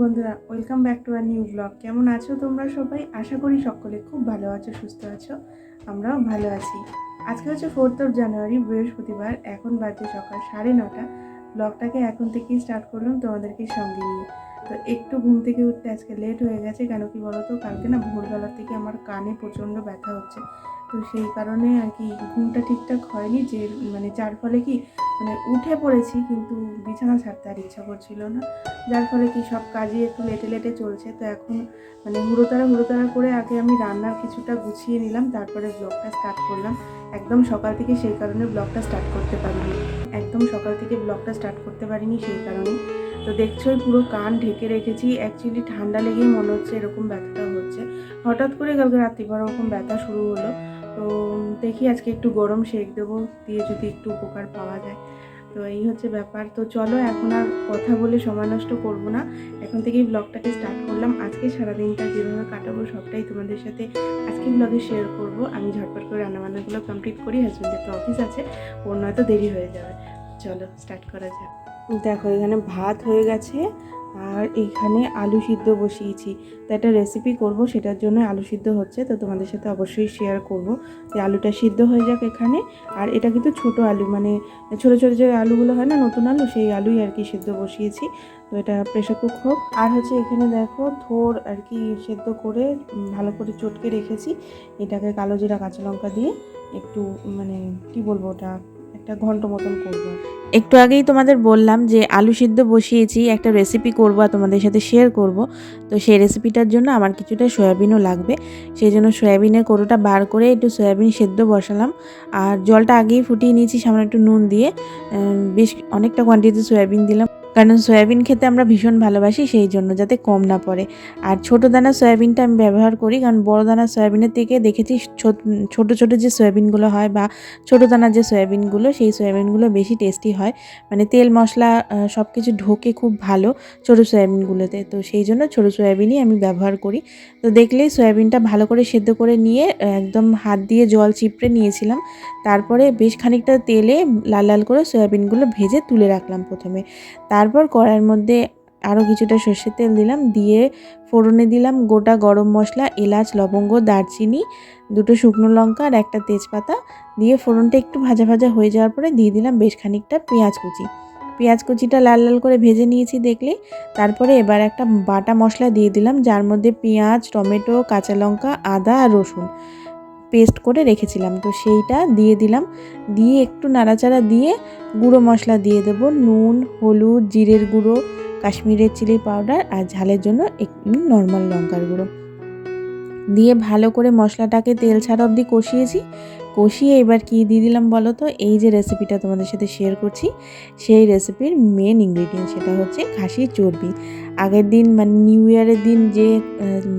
বন্ধুরা welcome back to our new blog কেমন আছো তোমরা সবাই? আশা করি সকলে খুব ভালো আছো, সুস্থ আছো। আমরাও ভালো আছি। আজকে হচ্ছে ফোর্থ অফ জানুয়ারি বৃহস্পতিবার। এখন বাজে সকাল সাড়ে নটা। ব্লগটাকে এখন থেকেই স্টার্ট করলাম তোমাদেরকে সঙ্গে নিয়ে। তো একটু ঘুম থেকে উঠতে আজকে লেট হয়ে গেছে, কেন কি বলো তো কালকে না ভোরবেলার থেকে আমার কানে প্রচণ্ড ব্যথা হচ্ছে। তো সেই কারণে আর কি ঘুমটা ঠিকঠাক হয়নি যে মানে যার ফলে কি মানে উঠে পড়েছি কিন্তু বিছানা ছাড়তে আর ইচ্ছা করছিল না। যার ফলে কি সব কাজই একটু লেটে লেটে চলছে। তো এখন মানে হুড়োতাড়া হুড়োতাড়া করে আগে আমি রান্নার কিছুটা গুছিয়ে নিলাম, তারপরে ব্লগটা স্টার্ট করলাম। একদম সকাল থেকে সেই কারণে ব্লগটা স্টার্ট করতে পারিনি। একদম সকাল থেকে ব্লগটা স্টার্ট করতে পারিনি সেই কারণে। তো দেখছোই পুরো কান ঢেকে রেখেছি। অ্যাকচুয়ালি ঠান্ডা লেগেই মনে হচ্ছে এরকম ব্যথাটা হচ্ছে। হঠাৎ করে কালকে রাত্রিবার ওরকম ব্যথা শুরু হলো। তো দেখি আজকে একটু গরম সেঁক দেবো, দিয়ে যদি একটু উপকার পাওয়া যায়। তো এই হচ্ছে ব্যাপার। তো চলো এখন আর কথা বলে সময় নষ্ট করব না। এখন থেকেই ব্লগটাকে স্টার্ট করলাম। আজকে সারাদিনটা যেভাবে কাটাবো সবটাই তোমাদের সাথে আজকে ব্লগে শেয়ার করব। আমি ঝটপট করে রান্নাবান্নাগুলো কমপ্লিট করি হাজব্যান্ডের তো অফিস আছে, ওর নয়তো দেরি হয়ে যাবে। চলো স্টার্ট করা যাক। দেখো এখানে ভাত হয়ে গেছে। আর এখানে আলু সিদ্ধ বসিয়েছি। তো একটা রেসিপি করব, সেটার জন্য আলু সিদ্ধ হচ্ছে, তো তোমাদের সাথে অবশ্যই শেয়ার করব যে আলুটা সিদ্ধ হয়ে যাক এখানে। আর এটা কিন্তু ছোট আলু মানে ছোট ছোট যে আলুগুলো হয় না, নতুন আলু, সেই আলুই আর কি সিদ্ধ বসিয়েছি। তো এটা প্রেশার কুক হোক। আর হচ্ছে এখানে দেখো থোর আর কি সেদ্ধ করে ভালো করে চটকে রেখেছি। এটাকে কালো জিরা, কাঁচা লঙ্কা দিয়ে একটু মানে কি বলব ওটা, একটা ঘন্ট মতন করব। একটু আগেই তোমাদের বললাম যে আলু সিদ্ধ বসিয়েছি, একটা রেসিপি করব আর তোমাদের সাথে শেয়ার করব। তো সেই রেসিপিটার জন্য আমার কিছুটা সয়াবিনও লাগবে। সেই জন্য সয়াবিনের কোটোটা বার করে একটু সয়াবিন সেদ্ধ বসালাম। আর জলটা আগেই ফুটিয়ে নিয়েছি সামনে একটু নুন দিয়ে। বেশ অনেকটা কোয়ান্টিটি সয়াবিন দিলাম। কারণ সয়াবিন খেতে আমরা ভীষণ ভালোবাসি সেই জন্য যাতে কম না পড়ে। আর ছোটো দানা সয়াবিনটা আমি ব্যবহার করি কারণ বড় দানা সয়াবিনের থেকে দেখেছি ছোট- ছোট যে সয়াবিনগুলো হয় বা ছোটো দানা যে সয়াবিনগুলো, সেই সয়াবিনগুলো বেশি টেস্টি হয়। মানে তেল, মশলা সব কিছু ঢোকে খুব ভালো ছোটো সয়াবিনগুলোতে। তো সেই জন্য ছোটো সয়াবিনই আমি ব্যবহার করি। তো দেখলেই সয়াবিনটা ভালো করে সেদ্ধ করে নিয়ে একদম হাত দিয়ে জল চিপড়ে নিয়েছিলাম। তারপরে বেশ খানিকটা তেলে লাল লাল করে সয়াবিনগুলো ভেজে তুলে রাখলাম প্রথমে। তারপর কড়াইয়ের মধ্যে আরও কিছুটা সর্ষের তেল দিলাম, দিয়ে ফোড়নে দিলাম গোটা গরম মশলা, এলাচ, লবঙ্গ, দারচিনি, দুটো শুকনো লঙ্কা আর একটা তেজপাতা, দিয়ে ফোড়নটা একটু ভাজা ভাজা হয়ে যাওয়ার পরে দিয়ে দিলাম বেশ খানিকটা পেঁয়াজ কুচি। পেঁয়াজ কুচিটা লাল লাল করে ভেজে নিয়েছি দেখলে, তারপরে এবার একটা বাটা মশলা দিয়ে দিলাম, যার মধ্যে পেঁয়াজ, টমেটো, কাঁচা লঙ্কা, আদা আর রসুন। পেস্ট করে রেখেছিলাম। তো সেইটা দিয়ে দিলাম। দিয়ে একটু নাড়াচাড়া দিয়ে গুঁড়ো মশলা দিয়ে দেবো। নুন, হলুদ, জিরের গুঁড়ো, কাশ্মীরের চিলি পাউডার আর ঝালের জন্য একটু নর্মাল লঙ্কার গুঁড়ো। দিয়ে ভালো করে মশলাটাকে তেল ছাড়া অবধি কষিয়েছি। কষিয়ে এবার কি দিয়ে দিলাম বলো তো? এই যে রেসিপিটা তোমাদের সাথে শেয়ার করছি। সেই রেসিপির মেন ইনগ্রিডিয়েন্ট সেটা হচ্ছে খাসির চর্বি। আগের দিন মানে নিউ ইয়ারের দিন যে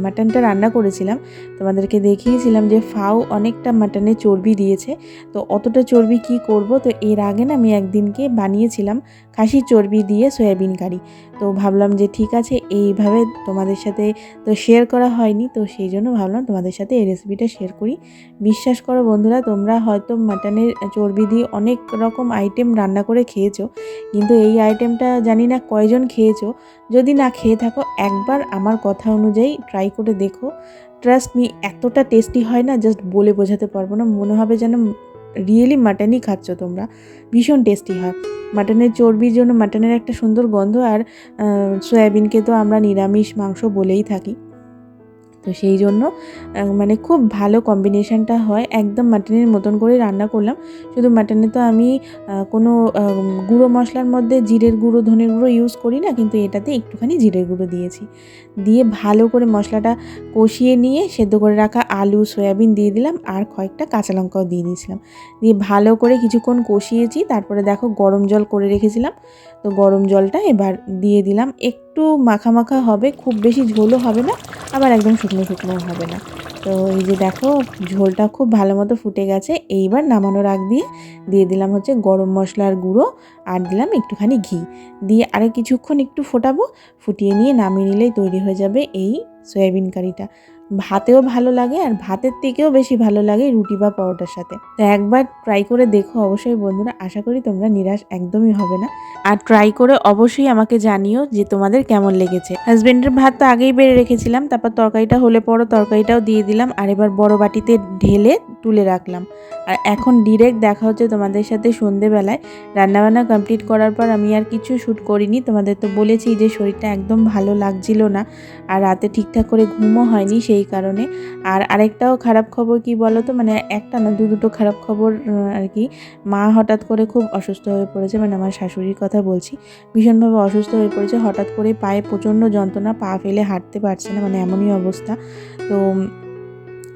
মাটনটা রান্না করেছিলাম, তোমাদেরকে দেখিয়েছিলাম যে ফাও অনেকটা মাটনের চর্বি দিয়েছে। তো অতটা চর্বি কি করব? তো এর আগে না আমি একদিনকে বানিয়েছিলাম খাসি চর্বি দিয়ে সয়াবিন কারি। তো ভাবলাম যে ঠিক আছে, এইভাবে তোমাদের সাথে তো শেয়ার করা হয়নি, তো সেই জন্য ভাবলাম তোমাদের সাথে এই রেসিপিটা শেয়ার করি। বিশ্বাস করো বন্ধুরা, তোমরা হয়তো মাটনের চর্বি দিয়ে অনেক রকম আইটেম রান্না করে খেয়েছো, কিন্তু এই আইটেমটা জানি না কয়জন খেয়েছো। যদি না খেয়ে থাকো, একবার আমার কথা অনুযায়ী ট্রাই করে দেখো। ট্রাস্ট মি এতটা টেস্টি হয় না জাস্ট বলে বোঝাতে পারব না। মনে হবে যেন রিয়েলি মাটনই খাচ্ছ তোমরা। ভীষণ টেস্টি হয়। মাটনের চর্বির জন্য মাটনের একটা সুন্দর গন্ধ আর সয়াবিনকে তো আমরা নিরামিষ মাংস বলেই থাকি। তো সেই জন্য মানে খুব ভালো কম্বিনেশনটা হয়। একদম মাটনের মতন করে রান্না করলাম। শুধু মাটনে তো আমি কোনো গুঁড়ো মশলার মধ্যে জিরের গুঁড়ো, ধনের গুঁড়ো ইউজ করি না, কিন্তু এটাতে একটুখানি জিরের গুঁড়ো দিয়েছি। দিয়ে ভালো করে মশলাটা কষিয়ে নিয়ে সেদ্ধ করে রাখা আলু, সয়াবিন দিয়ে দিলাম আর কয়েকটা কাঁচা লঙ্কাও দিয়ে দিয়েছিলাম। দিয়ে ভালো করে কিছুক্ষণ কষিয়েছি। তারপরে দেখো গরম জল করে রেখেছিলাম। তো গরম জলটা এবার দিয়ে দিলাম একটু মাখা মাখা হবে, খুব বেশি ঝোলও হবে না, আবার একদম শুকনো শুকনো হবে না। তো এই যে দেখো, ঝোলটা খুব ভালো মতো ফুটে গেছে, এইবার নামানোর আগ দিয়ে দিয়ে দিলাম হচ্ছে গরম মশলার গুঁড়ো আর দিলাম একটুখানি ঘি। দিয়ে আরও কিছুক্ষণ একটু ফোটাবো, ফুটিয়ে নিয়ে নামিয়ে নিলেই তৈরি হয়ে যাবে এই সয়াবিন কারিটা। ভাতেও ভালো লাগে আর ভাতের থেকেও বেশি ভালো লাগে রুটি বা পরোটার সাথে। তো একবার ট্রাই করে দেখো অবশ্যই বন্ধুরা, আশা করি তোমরা নিরাশ একদমই হবে না। আর ট্রাই করে অবশ্যই আমাকে জানিও যে তোমাদের কেমন লেগেছে। হাজবেন্ডের ভাত তো আগেই বেড়ে রেখেছিলাম, তারপর তরকারিটা হলে পরও তরকারিটাও দিয়ে দিলাম, আর এবার বড় বাটিতে ঢেলে তুলে রাখলাম। আর এখন ডিরেক্ট দেখা হচ্ছে তোমাদের সাথে সন্ধেবেলায়। রান্নাবান্না কমপ্লিট করার পর আমি আর কিছু শ্যুট করিনি, তোমাদের তো বলেছি যে শরীরটা একদম ভালো লাগছিল না। আর রাতে ঠিকঠাক করে ঘুমও হয়নি, সেই কারণে। আর আরেকটাও খারাপ খবর কি বলো তো মানে একটা না দু দুটো খারাপ খবর আর কি, মা হঠাৎ করে খুব অসুস্থ হয়ে পড়েছে মানে আমার শাশুড়ির কথা বলছি, ভীষণভাবে অসুস্থ হয়ে পড়েছে, হঠাৎ করে পায়ে প্রচণ্ড যন্ত্রণা, পা ফেলে হাঁটতে পারছে না মানে এমনই অবস্থা। তো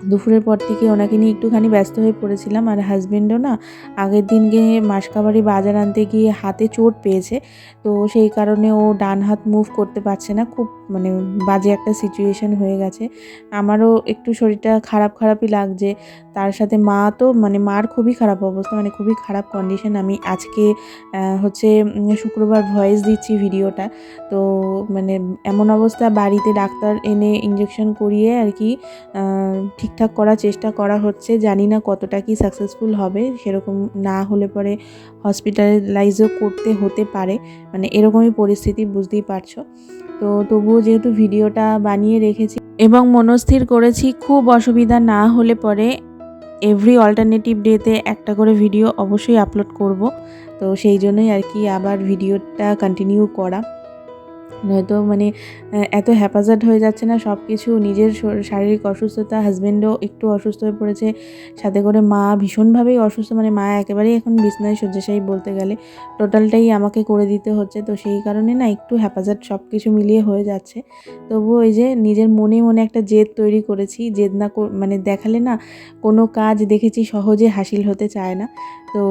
দুপুরের পর থেকে ওনাকে নিয়ে একটুখানি ব্যস্ত হয়ে পড়েছিলাম আর হাজবেন্ডও না আগের দিন গিয়ে মাসকাবাড়ি বাজার আনতে গিয়ে হাতে চোট পেয়েছে। তো সেই কারণে ও ডান হাত মুভ করতে পারছে না। খুব মানে বাজে একটা সিচুয়েশন হয়ে গেছে। আমারও একটু শরীরটা খারাপ খারাপই লাগছে। তার সাথে মা তো মানে মার খুবই খারাপ অবস্থা মানে খুবই খারাপ কন্ডিশন আমি আজকে হচ্ছে শুক্রবার ভয়েস দিচ্ছি ভিডিওটা তো মানে এমন অবস্থা বাড়িতে ডাক্তার এনে ইঞ্জেকশন করিয়ে আর কি আহ, ঠিকঠাক করার চেষ্টা করা হচ্ছে। জানি না কতটা কি সাকসেসফুল হবে, সেরকম না হলে পরে হসপিটালাইজও করতে হতে পারে। মানে এরকমই পরিস্থিতি, বুঝতেই পারছ। তো তবুও যেহেতু ভিডিওটা বানিয়ে রেখেছি এবং মনস্থির করেছি, খুব অসুবিধা না হলে পরে এভরি অল্টারনেটিভ ডেতে একটা করে ভিডিও অবশ্যই আপলোড করব। তো সেই জন্যই আর কি আবার ভিডিওটা কন্টিনিউ করা। নয়তো মানে এত হ্যাপাজার্ড হয়ে যাচ্ছে না সব কিছু নিজের শারীরিক অসুস্থতা হাজব্যান্ডও একটু অসুস্থ হয়ে পড়েছে, সাথে করে মা ভীষণভাবেই অসুস্থ মানে মা একেবারেই এখন বিছনায় শয্যাশায়ী বলতে গেলে টোটালটাই আমাকে করে দিতে হচ্ছে, তো সেই কারণে না একটু হ্যাপাজার্ড সব কিছু মিলিয়ে হয়ে যাচ্ছে, তবুও ওই যে নিজের মনে মনে একটা জেদ তৈরি করেছি, জেদ না মানে দেখালে না কোনো কাজ দেখেছি সহজে হাসিল হতে চায় না, তো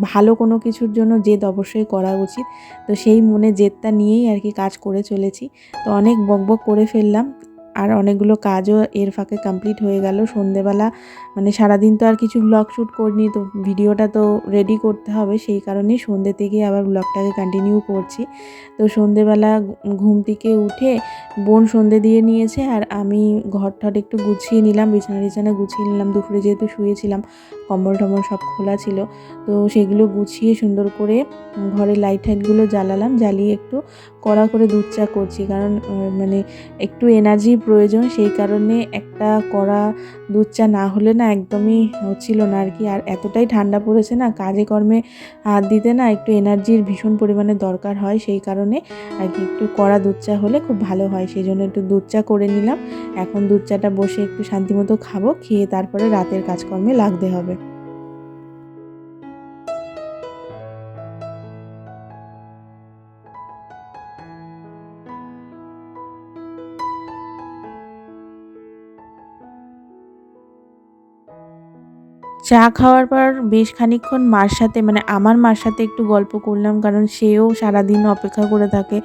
ভালো কোনো কিছুর জন্য জেদ অবশ্যই করা উচিত। তো সেই মনে জেদটা নিয়েই আর কি কাজ করে চলেছি। তো অনেক বকবক করে ফেললাম। আর অনেকগুলো কাজও এর ফাঁকে কমপ্লিট হয়ে গেল। সন্ধেবেলা মানে সারাদিন তো আর কিছু ব্লগ শ্যুট করিনি, তো ভিডিওটা তো রেডি করতে হবে, সেই কারণেই সন্ধ্যে থেকে আবার ব্লগটাকে কন্টিনিউ করছি। তো সন্ধেবেলা ঘুম থেকে উঠে বোন সন্ধে দিয়ে নিয়েছে, আর আমি ঘর ঠট একটু গুছিয়ে নিলাম, বিছানা বিছানা গুছিয়ে নিলাম, দুপুরে যেহেতু শুয়েছিলাম, কম্বল টম্বল সব খোলা ছিল, তো সেগুলো গুছিয়ে সুন্দর করে ঘরে লাইট টাইটগুলো জ্বালালাম, জ্বালিয়ে একটু কড়া করে দুধ চা করছি, কারণ মানে একটু এনার্জির প্রয়োজন, সেই কারণে একটা কড়া দুধ চা না হলে না একদমই হচ্ছিল না আর কি। আর এতটাই ঠান্ডা পড়েছে না, কাজে কর্মে হাত দিতে না একটু এনার্জির ভীষণ পরিমাণে দরকার হয়, সেই কারণে আর কি একটু কড়া দুধ চা হলে খুব ভালো হয়। সেই জন্য একটু দুধ চা করে নিলাম। এখন দুধ চাটা বসে একটু শান্তিমতো খাব, খেয়ে তারপরে রাতের কাজকর্মে লাগতে হবে। চা খাওয়ার পর বেশ খানিকক্ষণ মার সাথে মানে আমার মার সাথে একটু গল্প করলাম, কারণ সেও সারাদিন অপেক্ষা করে থাকে।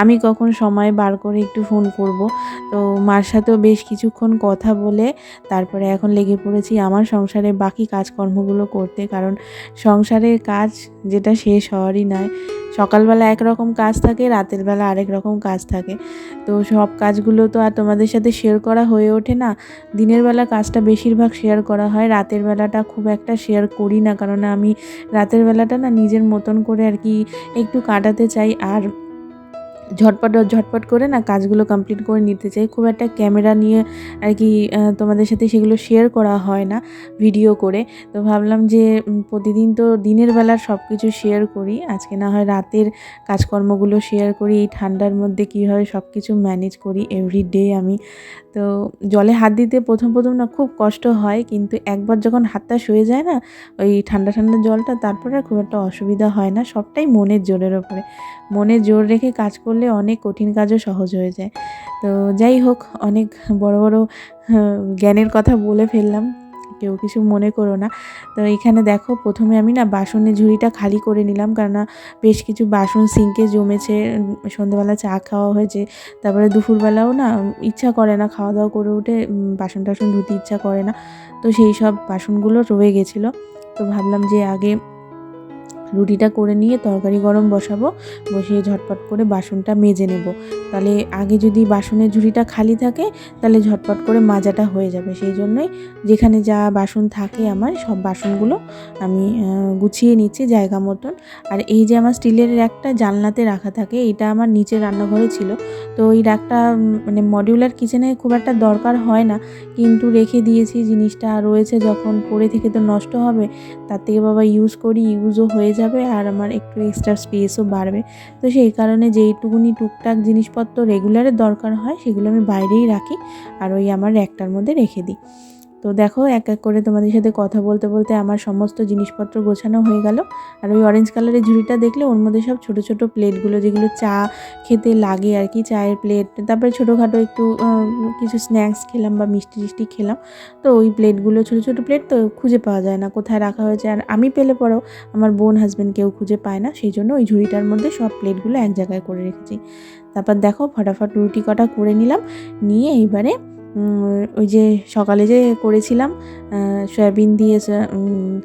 আমি কখন সময় বার করে একটু ফোন করব। তো মার সাথেও বেশ কিছুক্ষণ কথা বলে তারপরে এখন লেগে পড়েছি আমার সংসারে বাকি কাজকর্মগুলো করতে, কারণ সংসারের কাজ যেটা শেষ হওয়ারই নয়। সকালবেলা একরকম কাজ থাকে, রাতের বেলা আরেক রকম কাজ থাকে। তো সব কাজগুলো তো আর তোমাদের সাথে শেয়ার করা হয়ে ওঠে না। দিনের বেলা কাজটা বেশিরভাগ শেয়ার করা হয়, রাতের বেলাটা খুব একটা শেয়ার করি না। কারণ আমি রাতের বেলাটা না নিজের মতন করে আর কি একটু কাটাতে চাই আর ঝটপট ঝটপট করে না কাজগুলো কমপ্লিট করে নিতে চাই। খুব একটা ক্যামেরা নিয়ে আর কি তোমাদের সাথে সেগুলো শেয়ার করা হয় না ভিডিও করে। তো ভাবলাম যে প্রতিদিন তো দিনের বেলার সব কিছু শেয়ার করি। আজকে না হয় রাতের কাজকর্মগুলো শেয়ার করি। এই ঠান্ডার মধ্যে কীভাবে সব কিছু ম্যানেজ করি এভরি ডে আমি। তো জলে হাত দিতে প্রথম প্রথম না খুব কষ্ট হয় কিন্তু একবার যখন হাতটা শুয়ে যায় না ওই ঠান্ডা ঠান্ডা জলটা তারপরে আর খুব একটা অসুবিধা হয় না সবটাই মনের জোরের ওপরে। মনে জোর রেখে কাজ করলে অনেক কঠিন কাজও সহজ হয়ে যায়। তো যাই হোক অনেক বড় বড় হ্যাঁ, জ্ঞানের কথা বলে ফেললাম। কেউ কিছু মনে করো না। তো এখানে দেখো প্রথমে আমি না বাসনের ঝুড়িটা খালি করে নিলাম কেননা বেশ কিছু বাসন সিঙ্কে জমেছে সন্ধ্যাবেলা চা খাওয়া হয়েছে, তারপরে দুপুরবেলাও না ইচ্ছা করে না খাওয়া দাওয়া করে উঠে বাসন টাসন ধুতে ইচ্ছা করে না। তো সেই সব বাসনগুলো রয়ে গেছিল। তো ভাবলাম যে আগে রুটিটা করে নিয়ে তরকারি গরম বসাবো, বসিয়ে ঝটপট করে বাসনটা মেজে নেব। তাহলে আগে যদি বাসনের ঝুড়িটা খালি থাকে, তাহলে ঝটপট করে মাজাটা হয়ে যাবে। সেই জন্যই যেখানে যা বাসন থাকে আমার, সব বাসনগুলো আমি গুছিয়ে নিচ্ছি জায়গা মতন। আর এই যে আমার স্টিলের র্যাকটা জানলাতে রাখা থাকে, এটা আমার নিচে রান্নাঘরে ছিল। তো ওই র্যাকটা মানে মডিউলার কিচেনে খুব একটা দরকার হয় না। কিন্তু রেখে দিয়েছি জিনিসটা। রয়েছে যখন পড়ে থেকে তো নষ্ট হবে, তার থেকে বাবা ইউজ করি ইউজও হয়ে যাবে আর আমার একটু এক্সট্রা স্পেসও বাড়বে। তো সেই কারণে যেইটুকুনি টুকটাক জিনিসপত্র রেগুলারের দরকার হয়, সেগুলো আমি বাইরেই রাখি আর ওই আমার র্যাকটার মধ্যে রেখে দিই। তো দেখো, এক এক করে তোমাদের সাথে কথা বলতে বলতে আমার সমস্ত জিনিসপত্র গোছানো হয়ে গেল। আর ওই অরেঞ্জ কালারের ঝুড়িটা দেখলে ওর মধ্যে সব ছোট ছোট প্লেটগুলো, যেগুলো চা খেতে লাগে আর কি, চায়ের প্লেট, তারপরে ছোটোখাটো একটু কিছু স্ন্যাক্স খেলাম বা মিষ্টি টিষ্টি খেলাম। তো ওই প্লেটগুলো ছোটো ছোটো প্লেট তো খুঁজে পাওয়া যায় না, কোথায় রাখা হয়েছে। আর আমি পেলে পরেও আমার বোন হাজব্যান্ড কেউ খুঁজে পায় না, সেই জন্য ওই ঝুড়িটার মধ্যে সব প্লেটগুলো এক জায়গায় করে রেখেছি। তারপর দেখো, ফটাফট রুটি কটা করে নিলাম, নিয়ে এইবারে ওই যে সকালে যে করেছিলাম সয়াবিন দিয়ে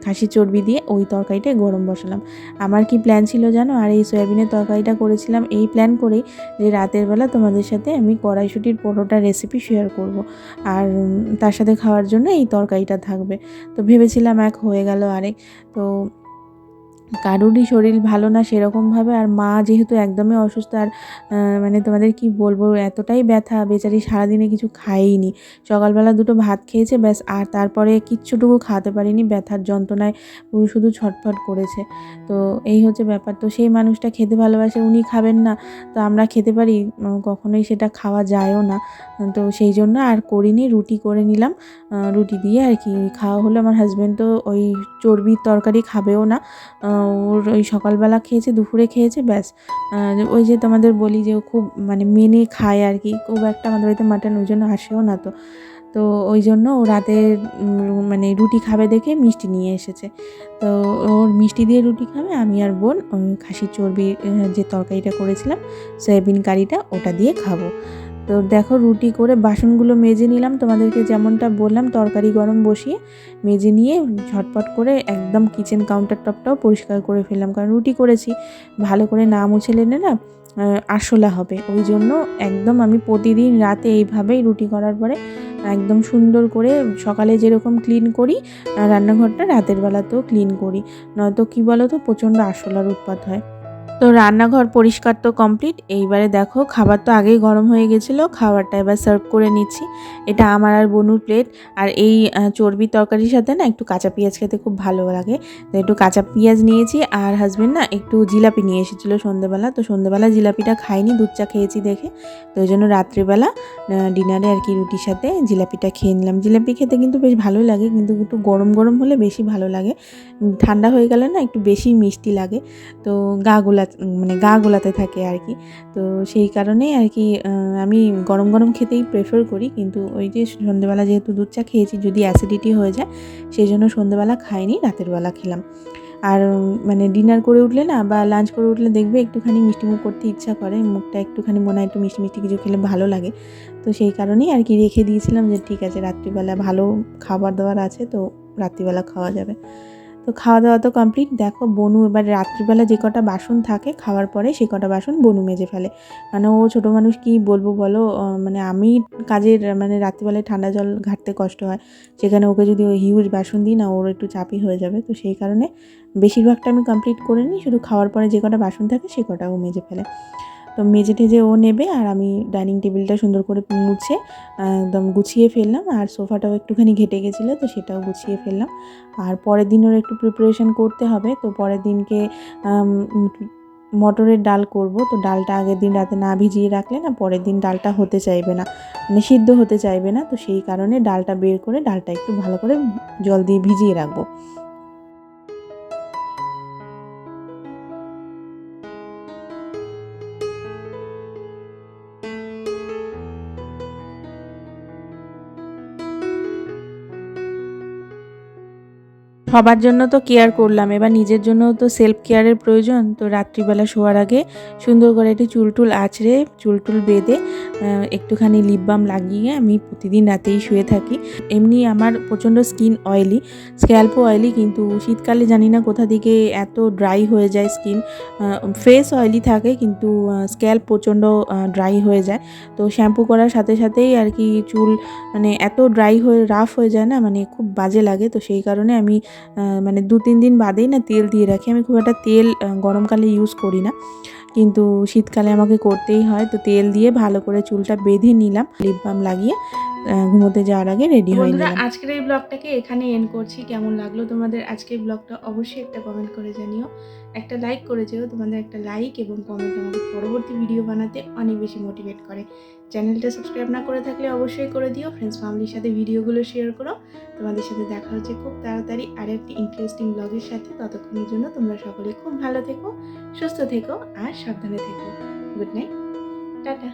খাসি চর্বি দিয়ে ওই তরকারিটা গরম বসালাম। আমার কি প্ল্যান ছিল জানো? আর এই সয়াবিনের তরকারিটা করেছিলাম, এই প্ল্যান করেই যে রাতের বেলা তোমাদের সাথে আমি কড়াইশুটির পরোটা রেসিপি শেয়ার করব। আর তার সাথে খাওয়ার জন্য এই তরকারিটা থাকবে। তো ভেবেছিলাম এক হয়ে গেল আরেক। তো কারোরই শরীর ভালো না সেরকমভাবে। আর মা যেহেতু একদমই অসুস্থ, আর মানে তোমাদের কি বলব, এতটাই ব্যথা, বেচারি সারাদিনে কিছু খাইনি সকালবেলা দুটো ভাত খেয়েছে, ব্যাস, আর তারপরে কিচ্ছুটুকু খাওয়াতে পারিনি, ব্যথার যন্ত্রণায় পুরো শুধু ছটফট করেছে। তো এই হচ্ছে ব্যাপার। তো সেই মানুষটা খেতে ভালোবাসে, উনি খাবেন না, তো আমরা খেতে পারি কখনোই সেটা খাওয়া যায়ও না। তো সেই জন্য আর করিনি, রুটি করে নিলাম রুটি দিয়ে আর কি খাওয়া হলো। আমার হাজব্যান্ড তো ওই চর্বির তরকারি খাবেও না ওর ওই সকালবেলা খেয়েছে, দুপুরে খেয়েছে, ব্যাস। ওই যে তোমাদের বলি যে ও খুব মানে মেনে খায় আর কি, খুব একটা আমাদের বাড়িতে মাটন ওই জন্য আসেও না তো। তো ওই জন্য ও রাতে মানে রুটি খাবে দেখে মিষ্টি নিয়ে এসেছে। তো ওর মিষ্টি দিয়ে রুটি খাবে, আমি আর বোন খাসির চর্বি যে তরকারিটা করেছিলাম, সয়াবিন কারিটা ওটা দিয়ে খাব। তো দেখো রুটি করে বাসনগুলো মেজে নিলাম। তোমাদেরকে যেমনটা বললাম, তরকারি গরম বসিয়ে মেজে নিয়ে ঝটপট করে একদম কিচেন কাউন্টার টপটাও পরিষ্কার করে ফেললাম। কারণ রুটি করেছি, ভালো করে না মুছে নিলে না আরশোলা হবে। ওই জন্য একদম আমি প্রতিদিন রাতে এইভাবেই রুটি করার পরে একদম সুন্দর করে সকালে যেরকম ক্লিন করি রান্নাঘরটা রাতের বেলাতেও ক্লিন করি। নয়তো কী বলো তো প্রচণ্ড আরশোলার উৎপাত হয়। তো রান্নাঘর পরিষ্কার তো কমপ্লিট এইবারে দেখো, খাবার তো আগেই গরম হয়ে গেছিল, খাবারটা এবার সার্ভ করে নিচ্ছি। এটা আমার আর বনুর প্লেট আর এই চর্বি তরকারির সাথে না একটু কাঁচা পেঁয়াজ খেতে খুব ভালো লাগে। তো একটু কাঁচা পেঁয়াজ নিয়েছি, আর হাজবেন্ড না একটু জিলাপি নিয়ে এসেছিল সন্ধেবেলা তো সন্ধেবেলা জিলাপিটা খাইনি, দুধ চা খেয়েছি দেখে। তো ওই জন্য রাত্রিবেলা ডিনারে আর কি রুটির সাথে জিলাপিটা খেয়ে নিলাম। জিলাপি খেতে কিন্তু বেশ ভালোই লাগে, কিন্তু একটু গরম গরম হলে বেশি ভালো লাগে। ঠান্ডা হয়ে গেলে না একটু বেশি মিষ্টি লাগে। তো গা গোলা মানে গা গোলাতে থাকে আর কি। তো সেই কারণেই আর কি আমি গরম গরম খেতেই প্রেফার করি। কিন্তু ওই যে সন্ধেবেলা যেহেতু দুধ চা খেয়েছি, যদি অ্যাসিডিটি হয়ে যায় সেই জন্য সন্ধেবেলা খাইনি, রাতের বেলা খেলাম। আর মানে ডিনার করে উঠলে না, বা লাঞ্চ করে উঠলে দেখবে একটুখানি মিষ্টি মুখ করতে ইচ্ছা করে, মুখটা একটুখানি মনে হয় একটু মিষ্টি মিষ্টি কিছু খেলে ভালো লাগে। তো সেই কারণেই আর কি রেখে দিয়েছিলাম যে, ঠিক আছে, রাত্রিবেলা ভালো খাবার দাবার আছে, তো রাত্রিবেলা খাওয়া যাবে। তো খাওয়া দাওয়া তো কমপ্লিট দেখো, বনু এবার রাত্রিবেলা যে কটা বাসন থাকে, খাওয়ার পরে সে কটা বাসন বনু মেজে ফেলে। মানে ও ছোটো মানুষ, কি বলব বলো? মানে আমি কাজের মানে রাত্রিবেলায় ঠান্ডা জল ঘাটতে কষ্ট হয়। সেখানে ওকে যদি ওই হিউজ বাসন দিই, না, ওর একটু চাপই হয়ে যাবে। তো সেই কারণে বেশিরভাগটা আমি কমপ্লিট করে নিই। শুধু খাওয়ার পরে যে কটা বাসন থাকে, সে কটা ও মেজে ফেলে। তো মেজে টেজে ও নেবে আর আমি ডাইনিং টেবিলটা সুন্দর করে মুছে, একদম গুছিয়ে ফেললাম আর সোফাটাও একটুখানি ঘেটে গেছিল তো সেটাও গুছিয়ে ফেললাম। আর পরের দিন ওর একটু প্রিপারেশন করতে হবে তো পরের দিনকে মটরের ডাল করব। তো ডালটা আগের দিন রাতে না ভিজিয়ে রাখলে না পরের দিন ডালটা হতে চাইবে না মানে সিদ্ধ হতে চাইবে না। তো সেই কারণে ডালটা বের করে ডালটা একটু ভালো করে জল দিয়ে ভিজিয়ে রাখব। সবার জন্য তো কেয়ার করলাম। এবার নিজের জন্য তো সেলফ কেয়ারের প্রয়োজন। তো রাত্রিবেলা শোয়ার আগে সুন্দর করে একটু চুল টুল আঁচড়ে চুল টুল বেঁধে একটুখানি লিপ বাম লাগিয়ে আমি প্রতিদিন রাতেই শুয়ে থাকি। এমনি আমার প্রচণ্ড স্কিন অয়েলি স্ক্যাল্পও অয়েলি কিন্তু শীতকালে জানি না কোথা থেকে এত ড্রাই হয়ে যায় স্কিন ফেস অয়েলি থাকে কিন্তু স্ক্যাল্প প্রচণ্ড ড্রাই হয়ে যায়। তো শ্যাম্পু করার সাথে সাথেই আর কি চুল মানে এত ড্রাই হয়ে রাফ হয়ে যায় না মানে খুব বাজে লাগে। তো সেই কারণে আমি মানে দু তিন দিন বাদেই না তেল দিয়ে রাখি। আমি খুব একটা তেল গরমকালে ইউজ করি না। কিন্তু শীতকালে আমাকে করতেই হয়। তো তেল দিয়ে ভালো করে চুলটা বেঁধে নিলাম লিপ বাম লাগিয়ে। ঘুমোতে যাওয়ার আগে রেডি হয়ে নিলাম। আজকের এই ব্লগটাকে এখানে এন্ড করছি। কেমন লাগল তোমাদের আজকের ব্লগটা অবশ্যই একটা কমেন্ট করে জানিও। একটা লাইক করে যেও তোমাদের একটা লাইক এবং কমেন্ট আমাকে পরবর্তী ভিডিও বানাতে অনেক বেশি মোটিভেট করে। চ্যানেলটা সাবস্ক্রাইব না করে থাকলে অবশ্যই করে দিও। ফ্রেন্ডস ফ্যামিলির সাথে ভিডিওগুলো শেয়ার করো। তোমাদের সাথে দেখা হচ্ছে খুব তাড়াতাড়ি আর একটি ইন্টারেস্টিং ব্লগের সাথে। ততক্ষণের জন্য তোমরা সকলে খুব ভালো থেকো সুস্থ থেকো আর সাবধানে থেকো। Good night tata.